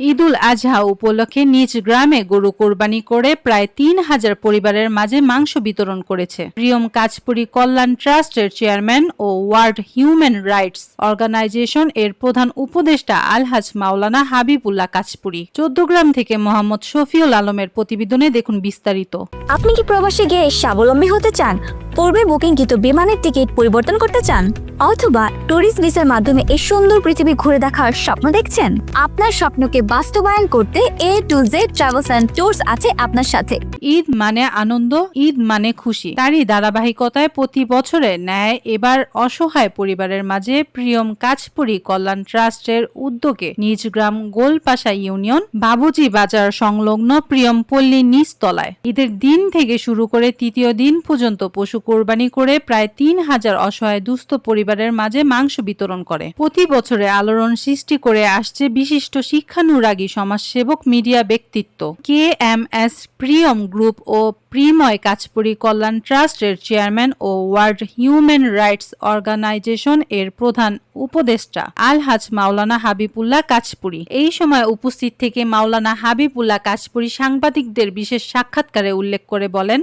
ঈদুল আজহা উপলক্ষে নিজ গ্রামে গরু কোরবানি করে প্রায় তিন হাজার পরিবারের মাঝে মাংস বিতরণ করেছে। প্রিয়ম কাজপুরি কল্যাণ ট্রাস্টের চেয়ারম্যান ও ওয়ার্ল্ড হিউম্যান রাইটস অর্গানাইজেশন এর প্রধান উপদেষ্টা আলহাজ মাওলানা হাবিবুল্লাহ কাজপুরি। চোদ্দগ্রাম থেকে মোহাম্মদ শফিউল আলমের প্রতিবেদনে দেখুন বিস্তারিত। আপনি কি প্রবাসে গিয়ে স্বাবলম্বী হতে চান? পূর্বে বুকিংকৃত বিমানের টিকিট পরিবর্তন করতে চান? অথবা ট্যুরিস্ট ভিসার মাধ্যমে এই সুন্দর পৃথিবী ঘুরে দেখার স্বপ্ন দেখছেন? আপনার স্বপ্নকে বাস্তবায়ন করতে A to Z Travels and Tours আছে আপনার সাথে। ঈদ মানে আনন্দ, ঈদ মানে খুশি। তারই ধারাবাহিকতায় প্রতি বছরে ন্যায়, এবার অসহায় পরিবারের মাঝে প্রিয়ম কাজপুরি কল্যাণ ট্রাস্টের উদ্যোগে নিজ গ্রাম গোলপাশা ইউনিয়ন বাবুজি বাজার সংলগ্ন প্রিয়ম পল্লী নিচতলায়। ঈদের দিন থেকে শুরু করে তৃতীয় দিন পর্যন্ত পশু কোরবানি করে প্রায় তিন হাজার অসহায় দুস্থ পরিবারের মাঝে মাংস বিতরণ করে। প্রতি বছরে আলোড়ন সৃষ্টি করে আসছে বিশিষ্ট শিক্ষানুরাগী সমাজসেবক মিডিয়া ব্যক্তিত্ব। K M S Priyam group ও প্রিময় কাজপুরি কল্যাণ ট্রাস্টের চেয়ারম্যান ও ওয়ার্ল্ড হিউম্যান রাইটস অর্গানাইজেশন এর প্রধান উপদেষ্টা আলহাজ মাওলানা হাবিবুল্লাহ কাজপুরি এই সময় উপস্থিত থেকে মাওলানা হাবিবুল্লাহ কাজপুরি সাংবাদিকদের বিশেষ সাক্ষাৎকারে উল্লেখ করে বলেন